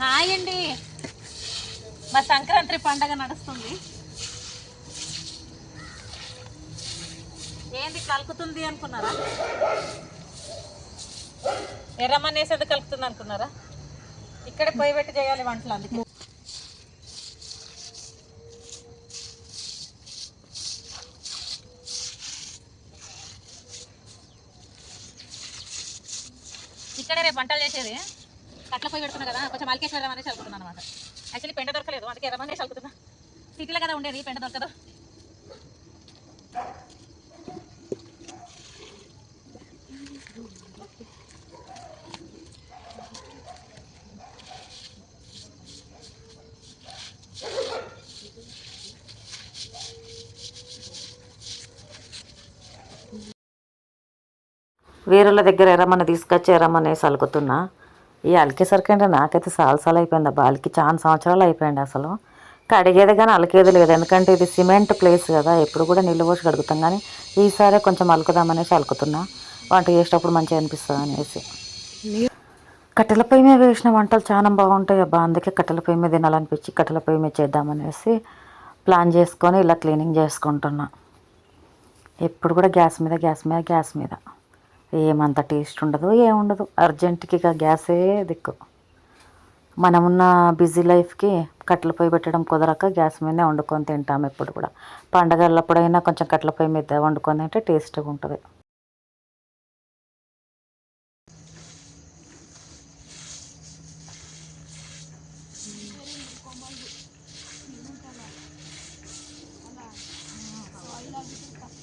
Hi అండి. మా సంక్రాంతి పండగ నడుస్తుంది. ఏంది కలుకుతుంది అనుకున్నారా? ఎర్రమనేసి కలుపుతుంది అనుకున్నారా? ఇక్కడే పోయి పెట్టి చేయాలి వంటలు అందుకే. ఇక్కడ రేపు వంటలు చేసేది. కట్ల పోయి పెడుతున్నా కదా కొంచెం అలికేసి వెళ్దాం అనేసి అనుకున్నాను అనమాట యాక్చువల్లీ పెండ దొరకలేదు అందుకే ఎర్రమనేసి అనుకుతున్నా సిటీలో కదా ఉండేది పెండ దొరకదు. వేరేళ్ళ దగ్గర ఎరమని తీసుకొచ్చి ఎరమని అలుకుతున్నా ఈ అలికేసరికి అంటే నాకైతే సాలసాలు అయిపోయింది అబ్బా. అలికి చాలా సంవత్సరాలు అయిపోయింది అసలు. కడిగేది కానీ అలికేది లేదు. ఎందుకంటే ఇది సిమెంట్ ప్లేస్ కదా. ఎప్పుడు కూడా నీళ్ళు పోసి కడుగుతాం కానీ ఈసారి కొంచెం అలుకుదామనేసి అలుకుతున్నా. వంట చేసేటప్పుడు మంచిగా అనిపిస్తుంది అనేసి. కట్టెల పొయ్యి మీద వేసిన వంటలు చాలా బాగుంటాయి అబ్బా. అందుకే కట్టెల పొయ్యి మీద తినాలనిపించి కట్టెల పొయ్యి మీద చేద్దామనేసి ప్లాన్ చేసుకొని ఇలా క్లీనింగ్ చేసుకుంటున్నా. ఎప్పుడు కూడా గ్యాస్ మీద గ్యాస్ మీద గ్యాస్ మీద. ఏమంత టేస్ట్ ఉండదు ఏముండదు. అర్జెంటుకి ఇక గ్యాసే దిక్కు. మనమున్న బిజీ లైఫ్కి కట్టెల పొయ్యి పెట్టడం కుదరక గ్యాస్ మీదనే వండుకొని తింటాము ఎప్పుడు కూడా. పండగలప్పుడైనా కొంచెం కట్టెల పొయ్యి మీద వండుకొని తింటే టేస్ట్గా ఉంటుంది.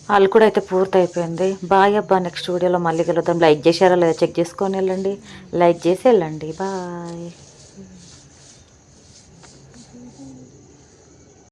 వాళ్ళు కూడా అయితే పూర్తయిపోయింది. బాయ్ అబ్బా నెక్స్ట్ వీడియోలో మళ్ళీ కలుద్దాం. లైక్ చేశారా లేదా చెక్ చేసుకొని వెళ్ళండి. లైక్ చేసి వెళ్ళండి. బాయ్